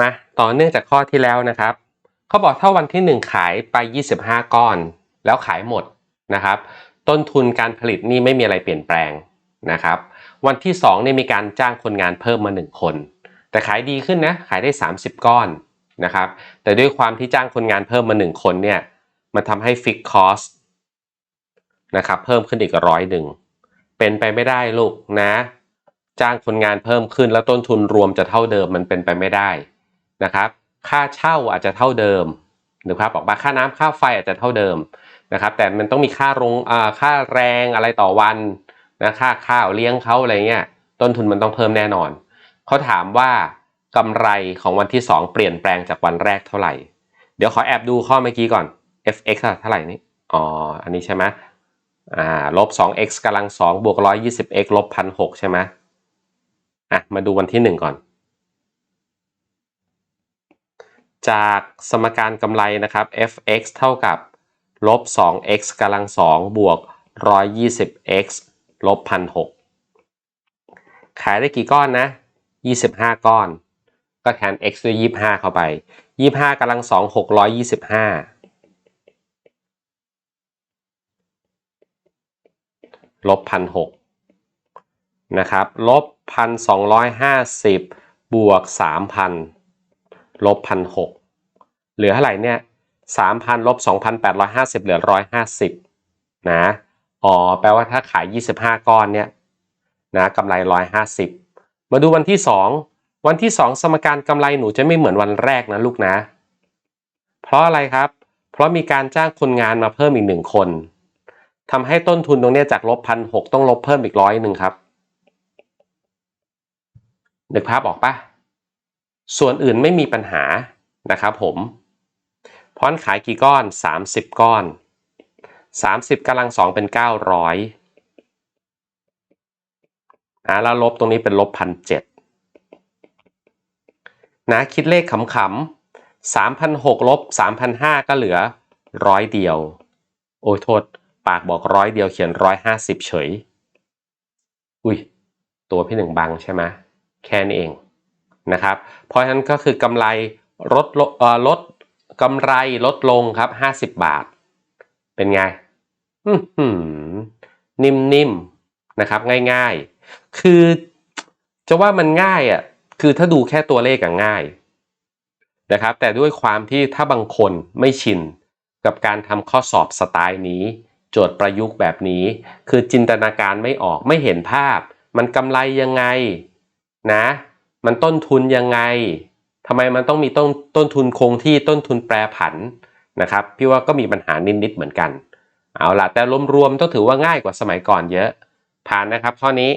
มาต่อเนื่องจากข้อที่แล้วนะครับเขาบอกถ้าวันที่ 1 ขายไป 25 ก้อน แล้วขายหมดนะครับ ต้นทุนการผลิตนี่ไม่มีอะไรเปลี่ยนแปลงนะครับ วันที่2นี่มีการจ้างคนงานเพิ่มมา 1 คน แต่ขายดีขึ้นนะขายได้ 30 ก้อนนะครับ แต่ด้วยความที่จ้างคนงานเพิ่มมา 1 คนเนี่ยมันทำให้ฟิกคอสนะครับเพิ่มขึ้นอีกร้อยหนึ่งเป็นไปไม่ได้ลูกนะ จ้างคนงานเพิ่มขึ้นแล้วต้นทุนรวมจะเท่าเดิมมันเป็นไปไม่ได้ นะครับค่าเช่าอาจจะเท่าเดิมหรือครับบอกว่าค่าน้ำค่าไฟอาจจะเท่าเดิมนะครับ แต่มันต้องมีค่าโรงค่าแรงอะไรต่อวันนะค่าข้าวเลี้ยงเขาอะไรเงี้ยต้นทุนมันต้องเพิ่มแน่นอนเขาถามว่ากำไรของวันที่ 2 เปลี่ยนแปลงจากวันแรกเท่าไหร่ เดี๋ยวขอแอบดูข้อเมื่อกี้ก่อน fx เท่าไหร่นี่อ๋ออันนี้ใช่ไหมอ่าลบ 2x กำลัง2บวก 120x ลบ1,600ใช่ไหมอะมาดูวันที่ 1 ก่อน จากสมการกำไรนะครับ fx เท่ากับลบ 2x กำลัง 2 บวก 120x ลบ 1,600 ขายได้กี่ก้อนนะ 25 ก้อน ก็แทน x ด้วย 25 เข้าไป 25กำลัง 2 625 ลบ 1,600 นะครับ ลบ 1,250 บวก 3,000 ลบ1,600เหลือเท่าไหร่เนี่ย3,000ลบ2,850เหลือ150นะอ๋อแปลว่าถ้าขาย25ก้อนเนี่ยนะกำไร150มาดูวันที่2วันที่2สมการกำไรหนูจะไม่เหมือนวันแรกนะลูกนะ เพราะอะไรครับ เพราะมีการจ้างคนงานมาเพิ่มอีกหนึ่งคนทำให้ต้นทุนตรงนี้จากลบพันหกต้องลบเพิ่มอีกร้อยหนึ่งครับนึกภาพออกปะ ส่วนอื่นไม่มีปัญหานะครับผมพรขายกี่ก้อน 30 ก้อน 30กำลังสองเป็น 900อ่าแล้วลบตรงนี้เป็นลบพันเจ็ดนะคิดเลขขำๆสามพันหกลบสามพันห้าก็เหลือร้อยเดียว โอ้ยโทษ ปากบอกร้อยเดียวเขียนร้อยห้าสิบเฉย อุ้ย ตัวพี่หนึ่งบังใช่ไหมแค่นี้เอง นะครับ เพราะฉะนั้นก็คือกำไรลดลเอ่อลดกำไรลดลงครับห้าสิบบาท เป็นไงอือหือนิ่มๆนะครับ ง่ายๆ คือจะว่ามันง่ายอะ คือถ้าดูแค่ตัวเลขอะง่ายนะครับ แต่ด้วยความที่ถ้าบางคนไม่ชินกับการทำข้อสอบสไตล์นี้ โจทย์ประยุกต์แบบนี้ คือจินตนาการไม่ออกไม่เห็นภาพ มันกำไรยังไงนะ มันต้นทุนยังไงทำไมมันต้องมีต้นต้นทุนคงที่ต้นทุนแปรผันนะครับ พี่ว่าก็มีปัญหานิดๆเหมือนกัน เอาล่ะแต่รวมๆต้องถือว่าง่ายกว่าสมัยก่อนเยอะ ผ่านนะครับข้อนี้